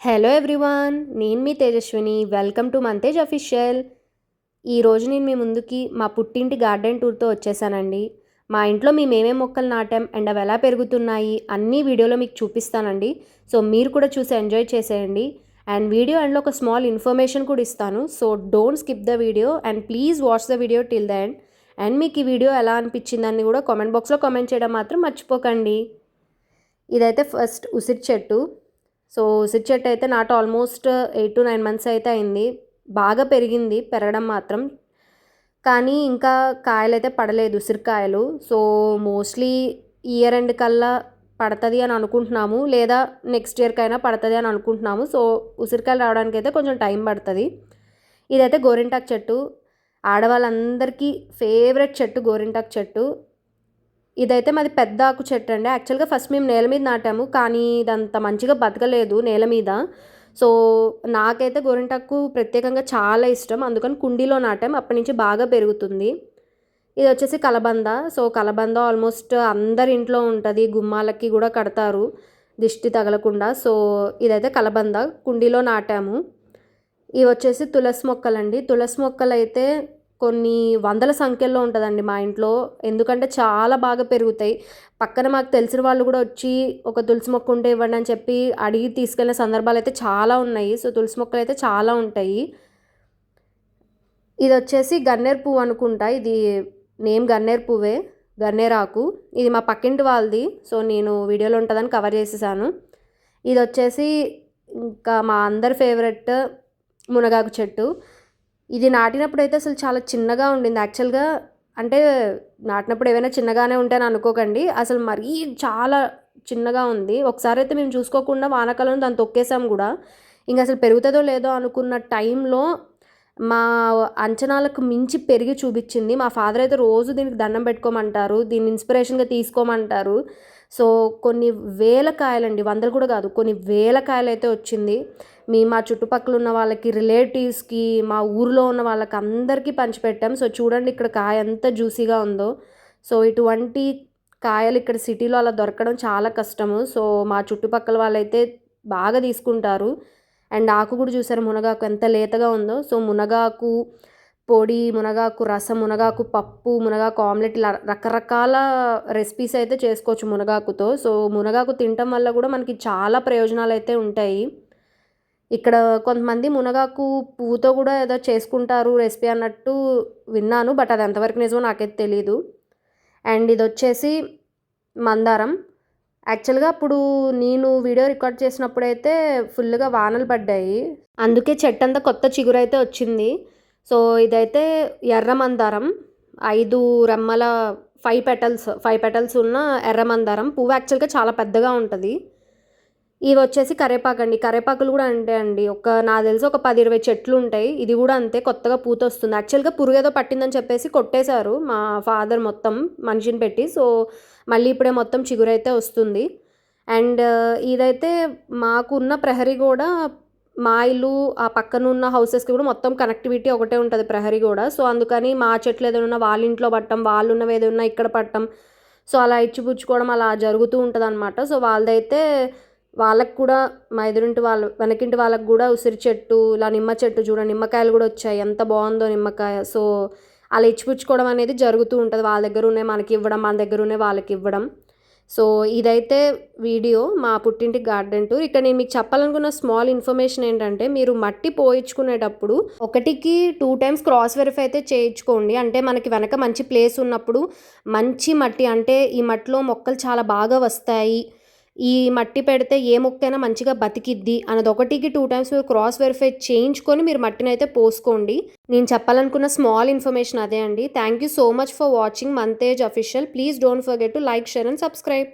Hello everyone నేను మీ Tejaswini. Welcome to మంతేజ్ official ఈరోజు నేను మీ ముందుకి మా పుట్టింటి గార్డెన్ టూర్తో వచ్చేసానండి. మా ఇంట్లో మేము ఏమేమి మొక్కలు నాటాం అండ్ అవి ఎలా పెరుగుతున్నాయి అన్ని వీడియోలో మీకు చూపిస్తానండి. సో మీరు కూడా చూసి ఎంజాయ్ చేసేయండి. అండ్ వీడియో అండ్లో ఒక స్మాల్ ఇన్ఫర్మేషన్ కూడా ఇస్తాను. So don't skip the video and please watch the video till the end and మీకు ఈ వీడియో ఎలా అనిపించిందని కూడా కామెంట్ బాక్స్లో కామెంట్ చేయడం మాత్రం మర్చిపోకండి. ఇదైతే ఫస్ట్ ఉసిరి చెట్టు. సో ఉసిరి చెట్టు అయితే నాటు almost eight to nine months అయితే అయింది. బాగా పెరిగింది పెరగడం మాత్రం. కానీ ఇంకా కాయలు అయితే పడలేదు ఉసిరికాయలు సో మోస్ట్లీ ఇయర్ ఎండ్ కల్లా పడుతుంది అని అనుకుంటున్నాము. లేదా నెక్స్ట్ ఇయర్కైనా పడుతుంది అని అనుకుంటున్నాము. సో ఉసిరికాయలు రావడానికి అయితే కొంచెం టైం పడుతుంది. ఇదైతే గోరింటాకు చెట్టు. ఆడవాళ్ళందరికీ ఫేవరెట్ చెట్టు గోరింటాకు చెట్టు. ఇదైతే మాది పెద్ద ఆకు చెట్టు అండి. యాక్చువల్గా ఫస్ట్ మేము నేల మీద నాటాము కానీ ఇదంత మంచిగా బతకలేదు నేల మీద. సో నాకైతే గోరింటాకు ప్రత్యేకంగా చాలా ఇష్టం. అందుకని కుండీలో నాటాం అప్పటి నుంచి బాగా పెరుగుతుంది. ఇది వచ్చేసి కలబంద. సో కలబంద ఆల్మోస్ట్ అందరి ఇంట్లో ఉంటుంది గుమ్మాలకి కూడా కడతారు దిష్టి తగలకుండా. సో ఇదైతే కలబంద కుండీలో నాటాము. ఇవి వచ్చేసి తులసి మొక్కలండి. తులసి మొక్కలు అయితే కొన్ని వందల సంఖ్యలో ఉంటుందండి మా ఇంట్లో. ఎందుకంటే చాలా బాగా పెరుగుతాయి. పక్కన మాకు తెలిసిన వాళ్ళు కూడా వచ్చి ఒక తులసి మొక్క ఉంటే ఇవ్వండి అని చెప్పి అడిగి తీసుకెళ్ళిన సందర్భాలు అయితే చాలా ఉన్నాయి. సో తులసి మొక్కలు అయితే చాలా ఉంటాయి. ఇది వచ్చేసి గన్నేరు పువ్వు అనుకుంటా. ఇది నేమ్ గన్నేరు పువ్వే గన్నేరాకు ఇది మా పక్కింటి వాళ్ళది. సో నేను వీడియోలో ఉంటుందని కవర్ చేసేసాను. ఇది వచ్చేసి ఇంకా మా అందరి ఫేవరెట్ మునగాకు చెట్టు. ఇది నాటినప్పుడు అయితే అసలు చాలా చిన్నగా ఉండింది. యాక్చువల్గా అంటే నాటినప్పుడు ఏమైనా చిన్నగానే ఉంటాయని అనుకోకండి. అసలు మరీ చాలా చిన్నగా ఉంది. ఒకసారి అయితే మేము చూసుకోకుండా వానాకాలం దాన్ని తొక్కేసాం కూడా. ఇంకా అసలు పెరుగుతుందో లేదో అనుకున్న టైంలో మా అంచనాలకు మించి పెరిగి చూపించింది. మా ఫాదర్ అయితే రోజు దీనికి దండం పెట్టుకోమంటారు. దీన్ని ఇన్స్పిరేషన్గా తీసుకోమంటారు. సో కొన్ని వేల కాయలండి వందలు కూడా కాదు కొన్ని వేల కాయలు అయితే వచ్చింది. మీ మా చుట్టుపక్కల ఉన్న వాళ్ళకి రిలేటివ్స్కి మా ఊరిలో ఉన్న వాళ్ళకి అందరికీ పంచిపెట్టాం. సో చూడండి ఇక్కడ కాయ ఎంత జ్యూసీగా ఉందో. సో ఇటువంటి కాయలు ఇక్కడ సిటీలో అలా దొరకడం చాలా కష్టము. సో మా చుట్టుపక్కల వాళ్ళైతే బాగా తీసుకుంటారు. అండ్ ఆకు కూడా చూసారు మునగాకు ఎంత లేతగా ఉందో. సో మునగాకు పొడి మునగాకు రసం మునగాకు పప్పు మునగాకు ఆమ్లెట్ ఇలా రకరకాల రెసిపీస్ అయితే చేసుకోవచ్చు మునగాకుతో. సో మునగాకు తినటం వల్ల కూడా మనకి చాలా ప్రయోజనాలు అయితే ఉంటాయి. ఇక్కడ కొంతమంది మునగాకు పువ్వుతో కూడా ఏదో చేసుకుంటారు రెసిపీ అన్నట్టు విన్నాను బట్ అది ఎంతవరకు నిజమో నాకైతే తెలీదు. అండ్ ఇది వచ్చేసి మందారం. యాక్చువల్గా అప్పుడు నేను వీడియో రికార్డ్ చేసినప్పుడైతే ఫుల్గా వానలు పడ్డాయి. అందుకే చెట్టు అంతా కొత్త చిగురైతే వచ్చింది. సో ఇదైతే ఎర్ర మందారం ఐదు రెమ్మల ఫైవ్ పెటల్స్ ఫైవ్ పెటల్స్ ఉన్న ఎర్ర మందారం. పువ్వు యాక్చువల్గా చాలా పెద్దగా ఉంటుంది. ఇవి వచ్చేసి కరేపాకు అండి. కరేపాకులు కూడా అంటే అండి. ఒక నాకు తెలిసి ఒక పది ఇరవై చెట్లు ఉంటాయి. ఇది కూడా అంతే కొత్తగా పూత వస్తుంది. యాక్చువల్గా పురుగేదో పట్టిందని చెప్పేసి కొట్టేశారు మా ఫాదర్ మొత్తం మనిషిని పెట్టి. సో మళ్ళీ ఇప్పుడే మొత్తం చిగురైతే వస్తుంది. అండ్ ఇదైతే మాకున్న ప్రహరీ కూడా మా ఇల్లు ఆ పక్కన ఉన్న హౌసెస్కి కూడా మొత్తం కనెక్టివిటీ ఒకటే ఉంటుంది ప్రహరీ కూడా సో అందుకని మా చెట్లు ఏదైనా వాళ్ళ ఇంట్లో పట్టం వాళ్ళు ఉన్నవి ఏదైనా ఇక్కడ పట్టం. సో అలా ఇచ్చిపుచ్చుకోవడం అలా జరుగుతూ ఉంటుంది అనమాట సో వాళ్ళదైతే వాళ్ళకి కూడా మా ఎదురింటి వాళ్ళు వెనకింటి వాళ్ళకి కూడా ఉసిరి చెట్టు ఇలా నిమ్మ చెట్టు చూడ నిమ్మకాయలు కూడా వచ్చాయి. ఎంత బాగుందో నిమ్మకాయ. సో అలా ఇచ్చిపుచ్చుకోవడం అనేది జరుగుతూ ఉంటుంది. వాళ్ళ దగ్గర ఉన్నాయి మనకి ఇవ్వడం మన దగ్గర ఉన్నాయి వాళ్ళకి ఇవ్వడం. సో ఇదైతే వీడియో మా పుట్టింటి గార్డెన్ టూర్. ఇక్కడ నేను మీకు చెప్పాలనుకున్న స్మాల్ ఇన్ఫర్మేషన్ ఏంటంటే మీరు మట్టి పోయించుకునేటప్పుడు ఒకటికి టూ టైమ్స్ క్రాస్ వెరిఫై అయితే చేయించుకోండి. అంటే మనకి వెనక మంచి ప్లేస్ ఉన్నప్పుడు మంచి మట్టి అంటే ఈ మట్టిలో మొక్కలు చాలా బాగా వస్తాయి. ఈ మట్టి పెడితే ఏ మొక్కైనా మంచిగా బతికిద్ది అన్నది ఒకటికి టూ టైమ్స్ మీరు క్రాస్ వెరిఫై చేయించుకొని మీరు మట్టిని అయితే పోసుకోండి. నేను చెప్పాలనుకున్న స్మాల్ ఇన్ఫర్మేషన్ అదే అండి. Thank you so much for watching మంతేజ్ official please don't forget to like share and subscribe